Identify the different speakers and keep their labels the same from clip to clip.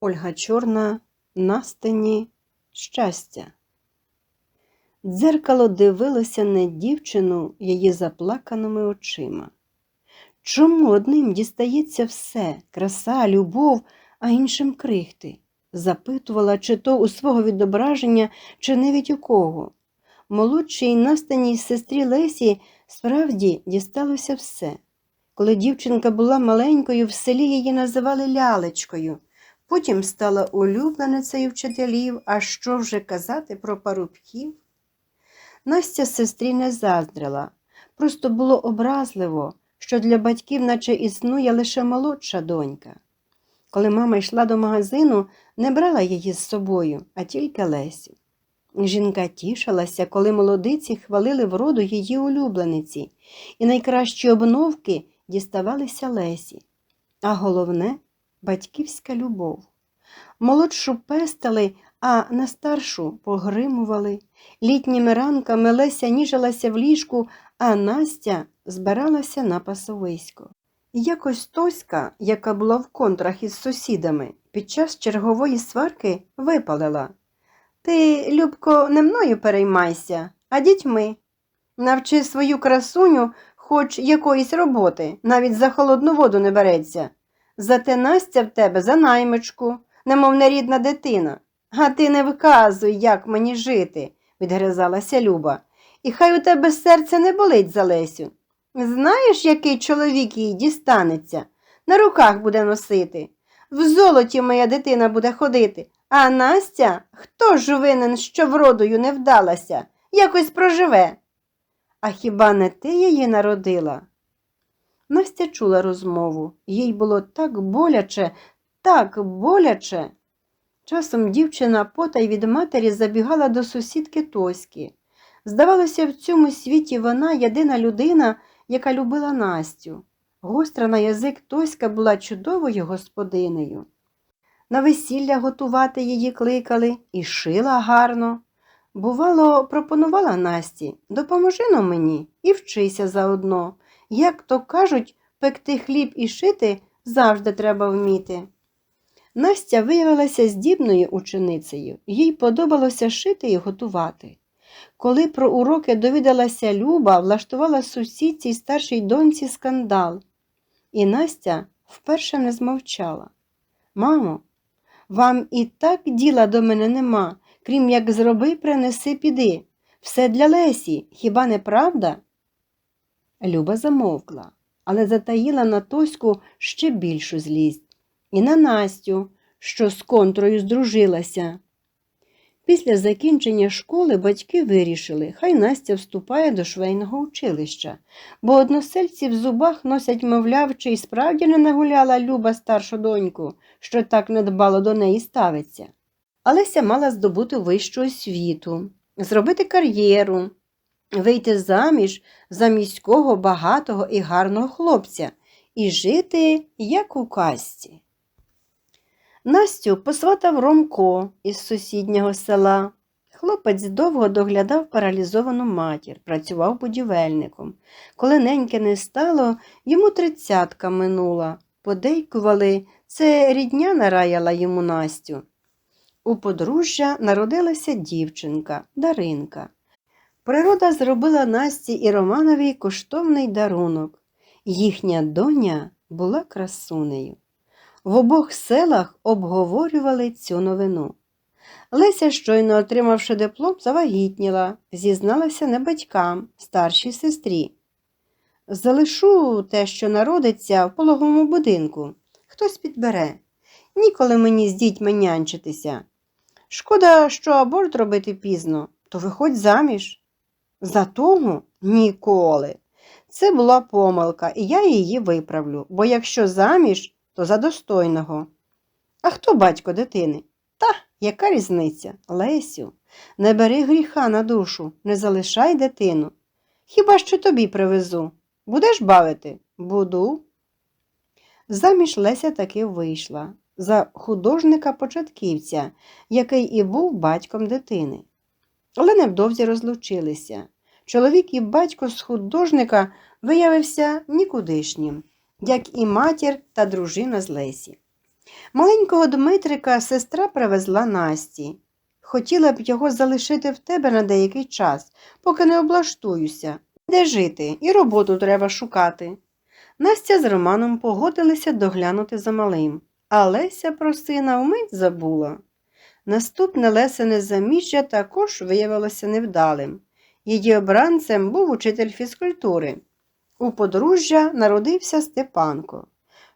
Speaker 1: Ольга Чорна на стіні щастя. Дзеркало дивилося на дівчину її заплаканими очима. Чому одним дістається все краса, любов, а іншим крихти? запитувала, чи то у свого відображення, чи не від у кого. Молодшій настаній сестрі Лесі справді дісталося все. Коли дівчинка була маленькою, в селі її називали лялечкою. Потім стала улюбленицею вчителів, а що вже казати про парубків? Настя сестрі не заздрила, просто було образливо, що для батьків наче існує лише молодша донька. Коли мама йшла до магазину, не брала її з собою, а тільки Лесю. Жінка тішилася, коли молодиці хвалили вроду її улюблениці, і найкращі обновки діставалися Лесі. А головне батьківська любов. Молодшу пестили, а на старшу погримували. Літніми ранками Леся ніжилася в ліжку, а Настя збиралася на пасовисько. Якось Тоська, яка була в контрах із сусідами, під час чергової сварки випалила. Ти, Любко, не мною переймайся, а дітьми. Навчи свою красуню хоч якоїсь роботи, навіть за холодну воду не береться. Зате Настя в тебе за наймичку, немов нерідна дитина. А ти не вказуй, як мені жити, відгризалася Люба. І хай у тебе серце не болить за Лесю. Знаєш, який чоловік їй дістанеться? На руках буде носити. В золоті моя дитина буде ходити. А Настя, хто ж винен, що вродою не вдалася, якось проживе. А хіба не ти її народила? Настя чула розмову, їй було так боляче, так боляче. Часом дівчина потай від матері забігала до сусідки Тоськи. Здавалося, в цьому світі вона єдина людина, яка любила Настю. Гостра на язик Тоська була чудовою господинею. На весілля готувати її кликали і шила гарно. Бувало, пропонувала Насті, допоможи но мені і вчися заодно. Як то кажуть, пекти хліб і шити завжди треба вміти. Настя виявилася здібною ученицею, їй подобалося шити і готувати. Коли про уроки довідалася Люба, влаштувала сусідці й старшій доньці скандал. І Настя вперше не змовчала. Мамо, вам і так діла до мене нема, крім як зроби, принеси, піди. Все для Лесі, хіба не правда? Люба замовкла, але затаїла на Тоську ще більшу злість. І на Настю, що з контрою здружилася. Після закінчення школи батьки вирішили, хай Настя вступає до швейного училища, бо односельці в зубах носять, мовляв, чи й справді не нагуляла Люба старшу доньку, що так недбало до неї ставиться. Алеся мала здобути вищу освіту, зробити кар'єру, вийти заміж за міського, багатого і гарного хлопця і жити, як у казці. Настю посватав Ромко із сусіднього села. Хлопець довго доглядав паралізовану матір, працював будівельником. Коли неньки не стало, йому тридцятка минула. Подейкували, це рідня нараяла йому Настю. У подружжя народилася дівчинка Даринка. Природа зробила Насті і Романові коштовний дарунок. Їхня доня була красунею. В обох селах обговорювали цю новину. Леся, щойно отримавши диплом, завагітніла, зізналася не батькам, старшій сестрі. Залишу те, що народиться в пологовому будинку. Хтось підбере. Ніколи мені з дітьми нянчитися. Шкода, що аборт робити пізно, то виходь заміж. За того ніколи. Це була помилка, і я її виправлю, бо якщо заміж, то за достойного. А хто батько дитини? Та, яка різниця? Лесю, не бери гріха на душу, не залишай дитину. Хіба що тобі привезу? Будеш бавити? Буду. Заміж Леся таки вийшла за художника-початківця, який і був батьком дитини. Але невдовзі розлучилися. Чоловік і батько з художника виявився нікудишнім, як і матір та дружина з Лесі. Маленького Дмитрика сестра привезла Насті. Хотіла б його залишити в тебе на деякий час, поки не облаштуюся. Де жити, і роботу треба шукати. Настя з Романом погодилися доглянути за малим, а Леся про сина вмить забула. Наступне Лесине заміжжя також виявилося невдалим. Її обранцем був учитель фізкультури. У подружжя народився Степанко.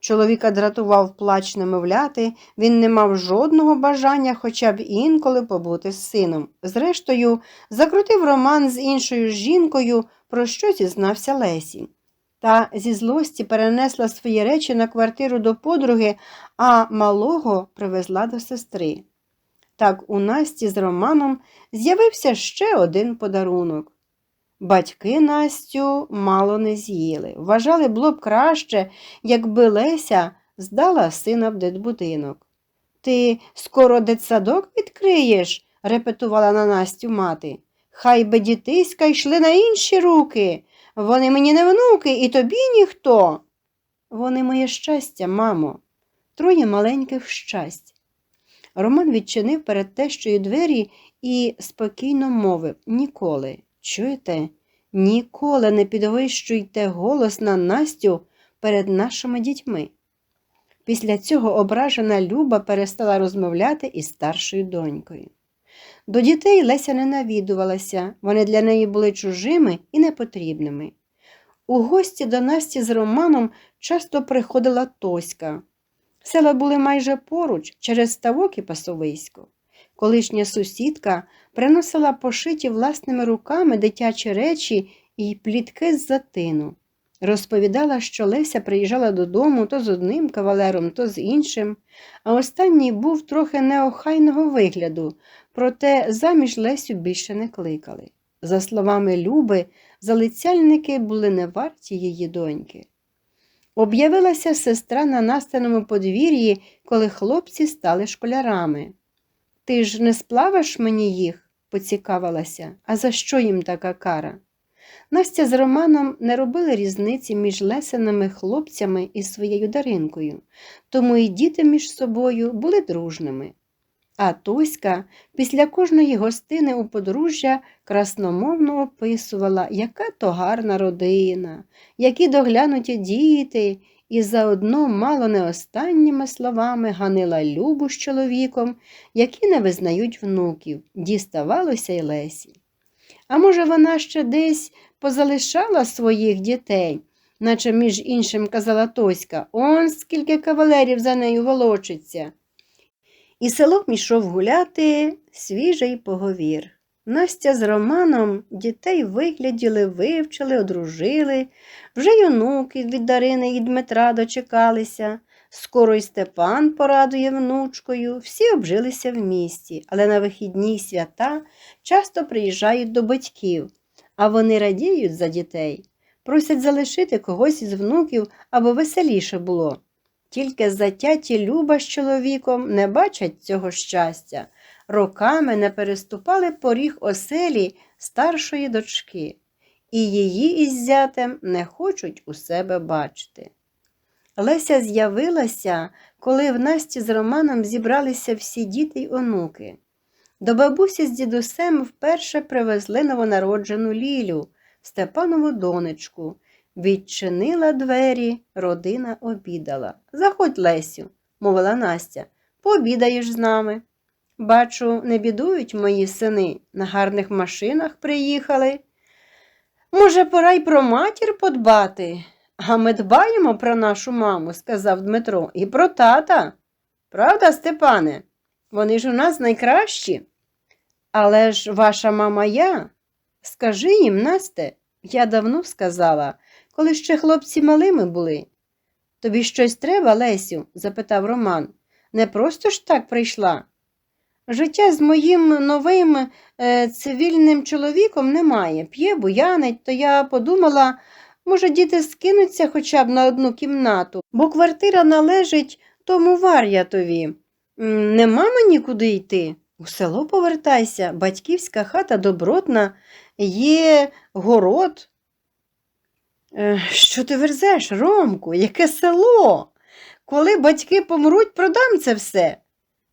Speaker 1: Чоловіка дратував плач немовляти, він не мав жодного бажання хоча б інколи побути з сином. Зрештою, закрутив роман з іншою жінкою, про що зізнався Лесі. Та зі злості перенесла свої речі на квартиру до подруги, а малого привезла до сестри. Так у Насті з Романом з'явився ще один подарунок. Батьки Настю мало не з'їли. Вважали було б краще, якби Леся здала сина в дитбудинок. Ти скоро дитсадок відкриєш, репетувала на Настю мати. Хай би дітиська йшли на інші руки. Вони мені не внуки, і тобі ніхто. Вони моє щастя, мамо, троє маленьких щастя. Роман відчинив перед тещою двері і спокійно мовив ніколи. Чуєте? Ніколи не підвищуйте голос на Настю перед нашими дітьми. Після цього ображена Люба перестала розмовляти із старшою донькою. До дітей Леся не навідувалася, вони для неї були чужими і непотрібними. У гості до Насті з Романом часто приходила Тоська. Села були майже поруч, через ставок і пасовисько. Колишня сусідка приносила пошиті власними руками дитячі речі і плітки з затину. Розповідала, що Леся приїжджала додому то з одним кавалером, то з іншим, а останній був трохи неохайного вигляду, проте заміж Лесю більше не кликали. За словами Люби, залицяльники були не варті її доньки. Об'явилася сестра на настаному подвір'ї, коли хлопці стали школярами. Ти ж не сплавиш мені їх? поцікавилася, а за що їм така кара? Настя з Романом не робили різниці між лесеними хлопцями і своєю даринкою, тому і діти між собою були дружними. А Тоська після кожної гостини у подружжя красномовно описувала, яка то гарна родина, які доглянуті діти, і заодно мало не останніми словами ганила Любу з чоловіком, які не визнають внуків, діставалося й Лесі. А може, вона ще десь позалишала своїх дітей, наче між іншим казала Тоська, он скільки кавалерів за нею волочиться. І село пішов гуляти свіжий поговір. Настя з Романом дітей вигляділи, вивчили, одружили, вже й онуки від Дарини і Дмитра дочекалися. Скоро й Степан порадує внучкою, всі обжилися в місті, але на вихідні свята часто приїжджають до батьків, а вони радіють за дітей, просять залишити когось із внуків, аби веселіше було. Тільки затяті Люба з чоловіком не бачать цього щастя, роками не переступали поріг оселі старшої дочки, і її із зятем не хочуть у себе бачити. Леся з'явилася, коли в Насті з Романом зібралися всі діти й онуки. До бабусі з дідусем вперше привезли новонароджену Лілю, Степанову донечку. Відчинила двері, родина обідала. Заходь, Лесю, мовила Настя, пообідаєш з нами. Бачу, не бідують мої сини, на гарних машинах приїхали. Може, пора й про матір подбати, а ми дбаємо про нашу маму, сказав Дмитро, і про тата. Правда, Степане? Вони ж у нас найкращі. Але ж ваша мама я. Скажи їм, Насте, я давно сказала коли ще хлопці малими були. Тобі щось треба, Лесю? запитав Роман. Не просто ж так прийшла. Життя з моїм новим е, цивільним чоловіком немає. П'є, буянить, то я подумала, може, діти скинуться хоча б на одну кімнату, бо квартира належить тому вар'ятові. Нема мені куди йти. У село повертайся, батьківська хата добротна, є город. Е, що ти верзеш, Ромку, яке село? коли батьки помруть, продам це все.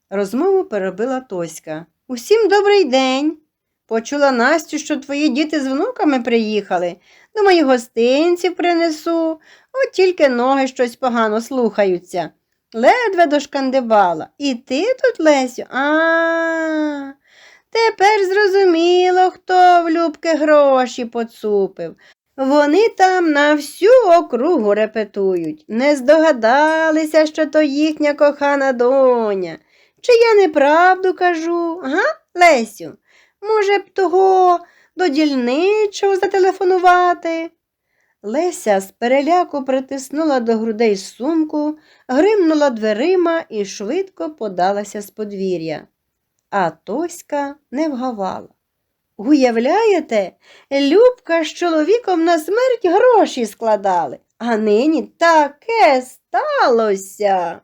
Speaker 1: Розмову перебила Тоська. Усім добрий день. Почула Настю, що твої діти з внуками приїхали. Думаю, гостинців принесу, от тільки ноги щось погано слухаються. Ледве дошкандибала. І ти тут, Лесю? А. Тепер зрозуміло, хто в Любки гроші поцупив. Вони там на всю округу репетують. Не здогадалися, що то їхня кохана доня. Чи я неправду кажу, га, Лесю? Може б того до дільничого зателефонувати? Леся з переляку притиснула до грудей сумку, гримнула дверима і швидко подалася з подвір'я. А Тоська не вгавала. Уявляєте, Любка з чоловіком на смерть гроші складали, а нині таке сталося.